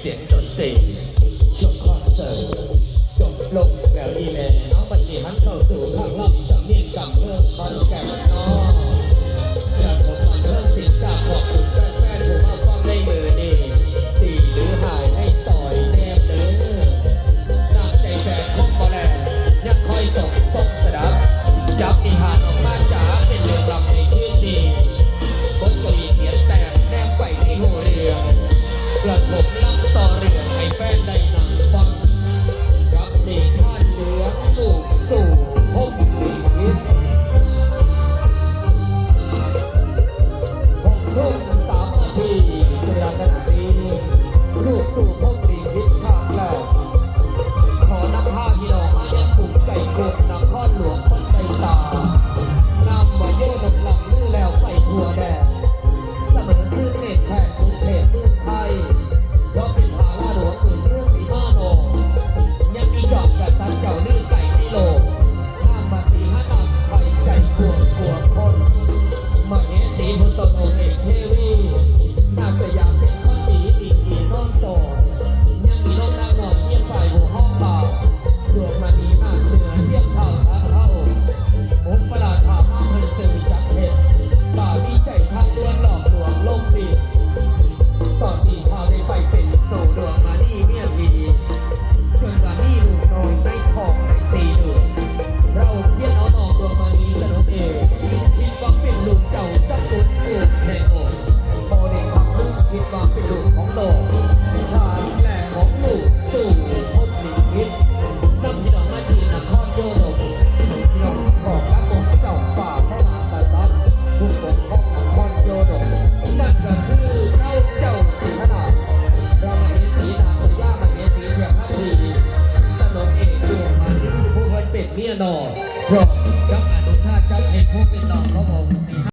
เสียงดนตรีจบคอนเสิร์ตจบลงแบวอีเมลเอาปฏิหันเข้าสู่ภาคลับสอง fighting. เมียนอพรอมจับอนุชาติจับเอกพวกเป็นต่อพระองค์